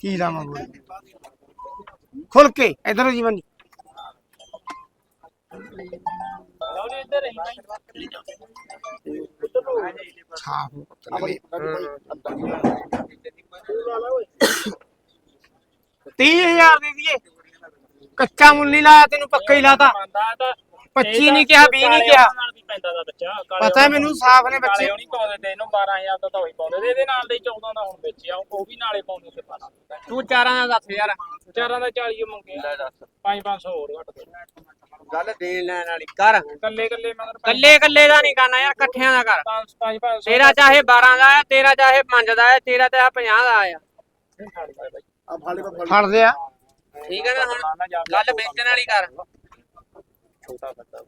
ਕੀ ਲਾਵਾਂ ਗੋਲੀ ਖੁੱਲ ਕੇ ਇਧਰੋਂ ਜੀਵਨ ਜੀ ਛਾਪ ਤੀਹ ਹਜ਼ਾਰ ਦੇ ਦਈਏ ਕੱਚਾ ਮੁੱਲ ਨਹੀਂ ਲਾਇਆ ਤੈਨੂੰ ਪੱਕਾ ਹੀ ਲਾਤਾ। 25 ਨਹੀਂ ਕਿਹਾ 20 ਨਹੀਂ ਕਿਹਾ। ਪਤਾ ਹੈ ਮੈਨੂੰ ਸਾਫ਼ ਨੇ ਬੱਚੇ। ਨਹੀਂ ਪਾਉਂਦੇ ਤੇ ਇਹਨੂੰ 12000 ਦਾ ਤਾਂ ਉਹੀ ਪਾਉਂਦੇ ਤੇ ਇਹਦੇ ਨਾਲ ਦੇ 14 ਦਾ ਹੁਣ ਵੇਚਿਆ ਉਹ ਵੀ ਨਾਲੇ ਪਾਉਂਦੇ ਤੇ ਪਾਸ ਤੂੰ ਚਾਰਾਂ ਦਾ ਦੱਸ ਯਾਰ। ਚਾਰਾਂ ਦਾ 40 ਮੰਗੇ 5-500 ਹੋਰ ਘੱਟ ਦੇ। ਗੱਲ ਦੇਣ ਲੈਣ ਵਾਲੀ ਕਰ। ਕੱਲੇ ਕੱਲੇ ਮਗਰ ਕੱਲੇ ਕੱਲੇ ਦਾ ਨਹੀਂ ਕਰਨਾ ਯਾਰ ਇਕੱਠਿਆਂ ਦਾ ਕਰ। 5-500 ਤੇਰਾ ਚਾਹੇ 12 ਦਾ ਹੈ ਤੇਰਾ ਚਾਹੇ 5 ਦਾ ਹੈ ਤੇਰਾ ਚਾਹੇ 50 ਦਾ ਆ। ਫੜ ਲਿਆ ਠੀਕ ਹੈ ਨਾ ਹੁਣ ਗੱਲ ਵੇਚਣ ਵਾਲੀ ਕਰ।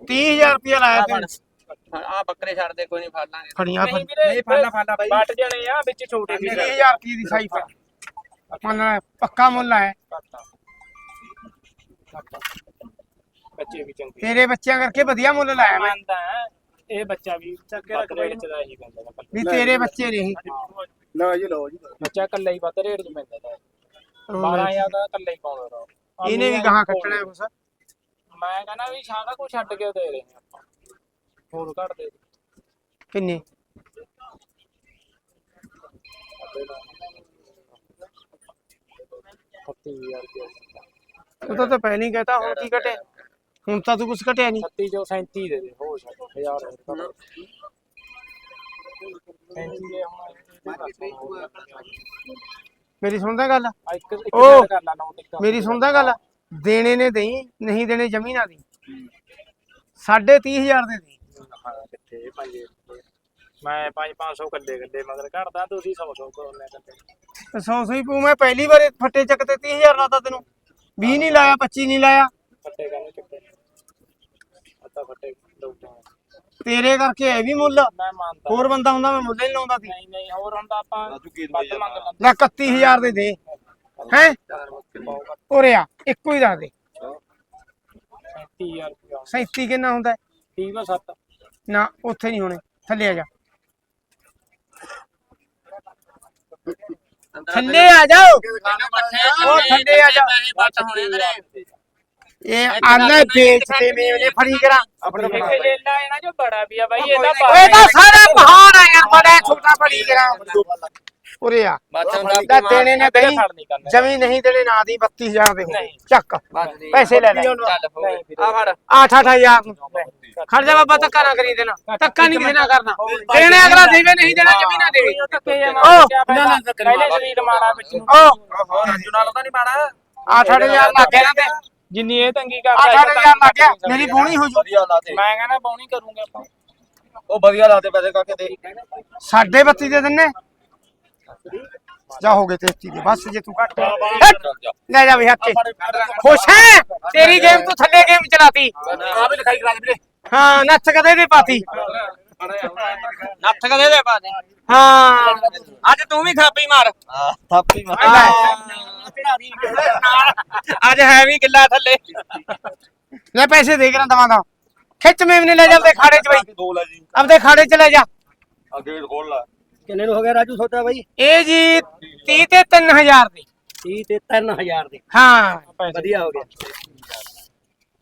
30000 ਰੁਪਇਆ ਲਾਇਆ ਤੈਨੂੰ ਆ ਬੱਕਰੇ ਛੱਡ ਦੇ ਕੋਈ ਨਹੀਂ ਫੜ ਲਾਂਗੇ ਫੜੀਆਂ ਨਹੀਂ ਵੀਰੇ ਫਾਲਾ ਫਾਲਾ ਬਾਈ। ਵੱਟ ਜਾਣੇ ਆ ਵਿੱਚ ਛੋਟੇ ਵੀ 30000 ਰੁਪਏ ਦੀ ਸਾਈ ਫੜ ਮੰਨ ਲੈ ਪੱਕਾ ਮੁੱਲ ਹੈ ਬੱਚੇ ਵੀ ਚੰਗੇ। ਤੇਰੇ ਬੱਚਿਆਂ ਕਰਕੇ ਵਧੀਆ ਮੁੱਲ ਲਾਇਆ ਮੈਂ। ਮੰਨਦਾ ਇਹ ਬੱਚਾ ਵੀ ਚੱਕੇ ਰੱਖ ਰੇਟ ਚ ਦਾ ਹੀ ਪੈਂਦਾ ਵਾ। ਤੇਰੇ ਬੱਚੇ ਨੇ ਲਓ ਜੀ ਲਓ ਜੀ। ਬੱਚਾ ਕੱਲਾ ਹੀ ਵੱਧ ਰੇਟ ਚ ਪੈਂਦਾ ਤਾ। 12000 ਦਾ ਕੱਲਾ ਹੀ ਪਾਉਂਦਾ। ਇਹਨੇ ਵੀ ਗਾਹਾਂ ਕੱਟਣਾ ਹੈ ਕੁਛ। ਮੈਂ ਕਹਿੰਦਾ ਵੀ ਸਾਰਾ ਕੁਝ ਛੱਡ ਕੇ ਦੇ ਰਹੇ ਆਪਾਂ। ਹੋਰ ਘੱਟ ਦੇ ਕਿੰਨੇ? ਸੱਤੀ ਹਜ਼ਾਰ ਰੁਪਏ। ਉਹ ਤਾਂ ਤਾਂ ਪਹਿਲਾਂ ਹੀ ਕਹਤਾ ਹੁਣ ਕੀ ਘਟੇ ਹੁਣ ਤਾਂ ਤੂੰ ਕੁਛ ਘਟਿਆ ਨਹੀਂ। ਸੱਤੀ ਜੋ 37 ਦੇ ਦੇ ਹੋ ਸਕਦਾ ਹਜ਼ਾਰ ਹੋਰ ਘੱਟ ਦੇ। 37 ਦੇ ਹੁਣ। ਮੇਰੀ ਸੁਣਦਾ ਗੱਲ? ਆ ਇੱਕ ਇੱਕ ਓ। ਮਿੰਟ ਕਰ ਲਾ ਨੋਟ ਇੱਕ ਮੇਰੀ ਸੁਣਦਾ ਗੱਲ? ਦੇਣੇ ਨੇ ਦੇਈ ਨਹੀਂ ਦੇਣੇ ਜਮੀ ਨਾ ਦੀ। ਸਾਢੇ ਤੀਹ ਹਜ਼ਾਰ ਦੇ ਦੇ ਹਾਂ, ਕਿੱਥੇ ਭਾਈ ਮੈਂ 5 500 ਕੱਲੇ ਕੱਲੇ ਮਗਰ ਘੜਦਾ ਤੁਸੀਂ 100 100 ਕੋਲ ਕੱਲੇ ਸੌ ਸੌ ਹੀ ਪੂ ਮੈਂ ਪਹਿਲੀ ਵਾਰ ਫੱਟੇ ਚੱਕ ਤੇ 30000 ਲਾਤਾ ਤੈਨੂੰ। 20 ਨਹੀਂ ਲਾਇਆ 25 ਨਹੀਂ ਲਾਇਆ। ਫੱਟੇ ਕਹਿੰਦੇ ਚੁੱਕੇ। ਅੱਤਾ ਫੱਟੇ ਲੋਕਾਂ ਤੇਰੇ ਕਰਕੇ ਇਹ ਵੀ ਮੁੱਲ। ਮੈਂ ਮੰਨਦਾ। ਹੋਰ ਬੰਦਾ ਹੁੰਦਾ ਮੈਂ ਮੁੱਲ ਹੀ ਨੀ ਲਾਉਂਦਾ ਸੀ। ਨਹੀਂ ਨਹੀਂ ਹੋਰ ਹੁੰਦਾ ਆਪਾਂ ਵੱਧ ਮੰਗ ਲੈਂਦੇ ਲੈ 31000 ਦੇ ਦੇ। ਹੈ? ਉਰੇ ਆ ਇੱਕੋ ਹੀ ਦੱਸ ਦੇ। 37000 ਰੁਪਇਆ। 37 ਕਿੰਨਾ ਹੁੰਦਾ? ਹੈ? ਠੀਕ ਆ 7 ਨਾ ਉੱਥੇ ਨਹੀਂ ਹੋਣੇ ਥੱਲੇ ਆ ਜਾ। ਥੱਲੇ ਆ ਜਾਓ। ਉਹ ਥੱਲੇ ਆ ਜਾ ਇਹ ਆਨਾ ਵੇਚਦੇ ਮੇਵਨੇ ਫੜੀ ਕਰਾਂ। ਇੱਕ ਜੇਲਾ ਹੈ ਨਾ ਜੋ ਬੜਾ ਵੀ ਆ ਬਾਈ ਇਹਦਾ ਓਏ ਤਾਂ ਸਾਰਾ ਪਹਾੜ ਆ ਯਾਰ ਬੜਾ ਛੋਟਾ ਫੜੀ ਕਰਾਂ। ਉਰੇ ਆ। ਦਾ ਦੇਣੇ ਨੇ ਦਈ ਜਮੀ ਨਹੀਂ ਦੇਣੇ ਨਾ ਦੀ 32000 ਦੇ। ਚੱਕ ਪੈਸੇ ਲੈ ਲੈ। ਆ ਫੜ। 8-8000 ਨੂੰ। ਖੜ ਜਾ ਬਾਬਾ ਧੱਕਾ ਨਾ ਕਰੀ ਦੇਣਾ ਧੱਕਾ ਨਹੀਂ ਕਿਸੇ ਨਾਲ ਕਰਨਾ। ਦੇਣੇ ਅਗਲਾ ਦੇਵੇ ਨਹੀਂ ਦੇਣਾ ਜਮੀ ਨਾ ਦੇਵੇ ਧੱਕੇ ਓ, ਮਾਰ ਨਾ, ਨਾ, ਪਹਿਲੇ ਸਰੀਰ ਮਾਰਾ ਵਿੱਚ ਨੂੰ। ਓ ਰਾਜੂ ਨਾਲ ਤਾਂ ਨਹੀਂ ਪਾਣਾ 8-8000 ਲੱਗ ਗਿਆ ਨਾ ਤੇ। ਜਿੰਨੀ ਇਹ ਤੰਗੀ ਕਰਦਾ 8-8000 ਲੱਗ ਗਿਆ। ਮੇਰੀ ਬੋਣੀ ਹੋ ਜੂ। ਵਧੀਆ ਲਾਤੇ ਮੈਂ ਕਹਿੰਦਾ ਬੌਣੀ ਕਰੂੰਗੇ ਆਪਾਂ। ਉਹ ਵਧੀਆ ਲਾਤੇ ਪੈਸੇ ਕਾਕੇ ਦੇ ਸਾਢੇ 32 ਦੇ ਦਿੰਨੇ। ਜਾ ਹੋ ਗਏ 33 ਦੇ। ਬਸ ਜੇ ਤੂੰ ਘੱਟ ਲੈ ਜਾ ਵੀ ਹੱਕੇ ਖੁਸ਼ ਹੈ? ਤੇਰੀ ਗੇਮ ਤੂੰ ਥੱਲੇ ਗੇਮ ਚਲਾਤੀ। ਆ ਵੀ ਲਿਖਾਈ ਕਰਾ ਦੇ ਵੀਰੇ। ਹਾਂ ਨੱਥ ਕਦੇ ਦੇ ਪਾਤੀ ਨੱਥ ਕਦੇ ਦੇ ਪਾ ਦੇ ਹਾਂ। ਅੱਜ ਤੂੰ ਵੀ ਖਾਪੀ ਮਾਰ। ਥਾਪੀ ਅੱਜ ਹੈ ਵੀ ਗਿੱਲਾ ਥੱਲੇ। ਲੈ ਪੈਸੇ ਦੇ ਕਰਾਂ ਦਵਾਂ ਦਾ ਖਿੱਚ ਮੇਵਨੇ ਲੈ ਜਾਂਦੇ ਖਾੜੇ ਚ ਬਈ। ਦੋ ਲੈ ਜੀ। ਆਪਦੇ ਖਾੜੇ ਚ ਲੈ ਜਾ। ਗੇਟ ਖੋਲ ਲਾ। ਕਿੰਨੇ ਨੂੰ ਹੋ ਗਿਆ ਰਾਜੂ ਸੌਦਾ ਬਾਈ? ਇਹ ਜੀ 30 ਤੇ 3000 ਦੀ। 30 ਤੇ 3000 ਦੇ। ਹਾਂ। ਵਧੀਆ ਹੋ ਗਿਆ।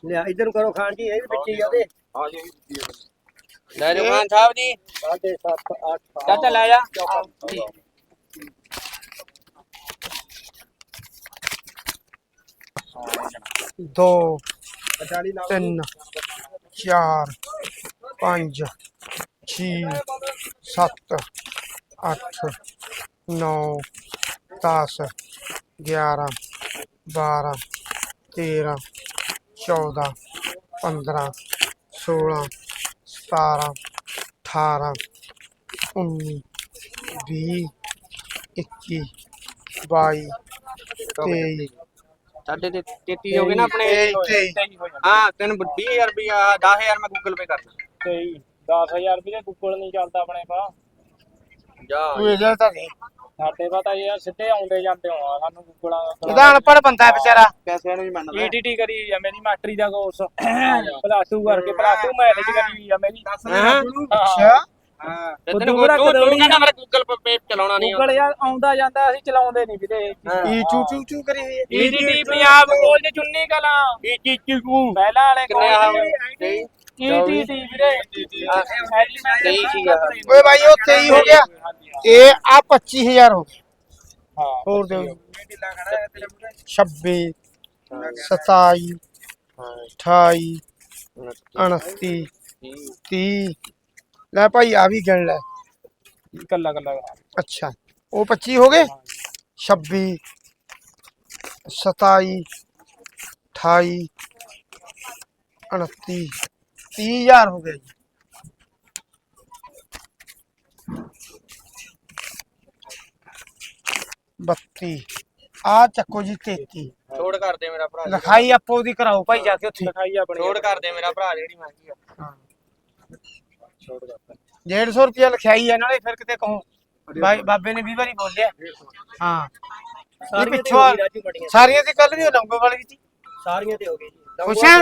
ਲਿਆ ਇਧਰ ਨੂੰ ਕਰੋ ਖਾਨ ਜੀ ਇਹ ਵੀ ਵਿੱਚ ਹੀ ਆ ਉਹਦੇ। ਆ ਜੀ ਲੈ ਜੋ ਖਾਨ ਸਾਹਿਬ ਜੀ 7 7 8 ਚਾਚਾ ਲੈ ਜਾ ਦੋ ਤਿੰਨ ਚਾਰ ਪੰਜ ਛੇ ਸੱਤ ਅੱਠ ਨੌ ਦਸ ਗਿਆਰਾਂ ਬਾਰਾਂ ਤੇਰਾਂ ਚੌਦਾਂ ਪੰਦਰਾਂ ਸੋਲਾਂ ਸਤਾਰਾਂ ਅਠਾਰਾਂ ਉੱਨੀ ਵੀਹ ਇੱਕੀ ਬਾਈ ਤੇਈ। ਸਾਡੇ ਤੇ 33 ਹੋ ਗਏ ਨਾ ਆਪਣੇ। ਤੇਈ ਤੇਈ। ਹੋ ਤੈਨੂੰ 20000 ਰੁਪਇਆ 10000 ਮੈਂ ਗੂਗਲ ਪੇ ਕਰ ਦਾਂ ਤੇਈ 10000 ਰੁਪਏ ਗੂਗਲ ਨਹੀਂ ਚੱਲਦਾ ਆਪਣੇ ਪਾ ਜਾ। ਤੂੰ ਇਹ ਜਿਹੜਾ ਤਾਂ ਨਹੀਂ। ਸਾਡੇ ਪਾ ਤਾਂ ਯਾਰ ਸਿੱਧੇ ਆਉਂਦੇ ਜਾਂਦੇ ਹੋ ਸਾਨੂੰ ਗੂਗਲਾਂ ਇਹਦਾ ਅਨਪੜ੍ਹ ਬੰਦਾ ਹੈ ਵਿਚਾਰਾ। ਪੈਸਿਆਂ ਨੂੰ ਵੀ ਮੰਨਦਾ। ਈਟੀਟੀ ਕਰੀ ਹੋਈ ਆ ਮੇਰੀ ਮਾਸਟਰੀ ਦਾ ਕੋਰਸ ਪਲੱਸ 2 ਕਰਕੇ ਪਲੱਸ 2 ਮੈਥ ਚ ਕਰੀ ਹੋਈ ਆ ਮੇਰੀ। ਅੱਛਾ। ਹਾਂ। ਤੈਨੂੰ ਤੂੰ ਕਹਿੰਦਾ ਮੇਰਾ ਗੂਗਲ ਪੇ ਚਲਾਉਣਾ ਨਹੀਂ ਗੂਗਲ ਯਾਰ ਆਉਂਦਾ ਜਾਂਦਾ ਅਸੀਂ ਚਲਾਉਂਦੇ ਨਹੀਂ ਵੀਰੇ। ਇਹ ਚੂ ਚੂ ਚੂ ਕਰੀ ਹੋਈ ਹੈ ਈਡੀਟੀ ਪੰਜਾਬ ਚੁੰਨੀ ਕਲਾਂ। ਪਹਿਲਾਂ ਵਾਲੇ ਕਿੰਨੇ ਆ ਕਾਲਜ ਈਡੀਟੀ ਵੀਰੇ ਤੇਈ ਸੀਗਾ। ਓਏ ਭਾਈ ਉਹ 23 ਹੋ ਗਿਆ ਇਹ ਆ 25000 ਹੋ ਗਿਆ ਹਾਂ ਹੋਰ ਦਿਓ ਜੀ। 26 27 28 29 30 ਲੈ ਭਾਈ ਆ ਵੀ ਗਿਣ ਲੈ ਕੱਲਾ ਕੱਲਾ ਅੱਛਾ ਉਹ 25 ਹੋ ਗਏ 26 27 28 29 30000 ਹੋ ਗਿਆ ਜੀ। ਬੱਤੀ। ਆ ਚੱਕੋ ਜੀ 33 ਛੋੜ ਕਰ ਦੇ ਮੇਰਾ ਭਰਾ। ਲਿਖਾਈ ਆਪੋ ਉਹਦੀ ਕਰਾਓ ਭਾਈ ਜਾ ਕੇ ਉੱਥੇ। ਲਿਖਾਈ ਆਪਣੀ ਛੋੜ ਕਰ ਦੇ ਮੇਰਾ ਭਰਾ ਜਿਹੜੀ ਮਹਿੰਗੀ ਆ। ਛੋੜ ਕਰ 150 ਰੁਪਿਆ ਲਿਖਾਈ ਹੈ ਨਾਲੇ ਫਿਰ ਕਿਤੇ ਕਹੋ। ਬਾਈ ਬਾਬੇ ਨੇ 20 ਵਾਰੀ ਬੋਲਿਆ। ਹਾਂ। ਇਹ ਪਿੱਛੋਂ ਆ- ਸਾਰੀਆਂ ਦੀ ਕੱਲ ਵੀ ਉਹ ਲੰਗੋ ਵਾਲੀ ਦੀ ਸੀ। ਸਾਰੀਆਂ ਤੇ ਹੋ ਗਏ ਜੀ। ਖੁਸ਼ ਹੈਂ?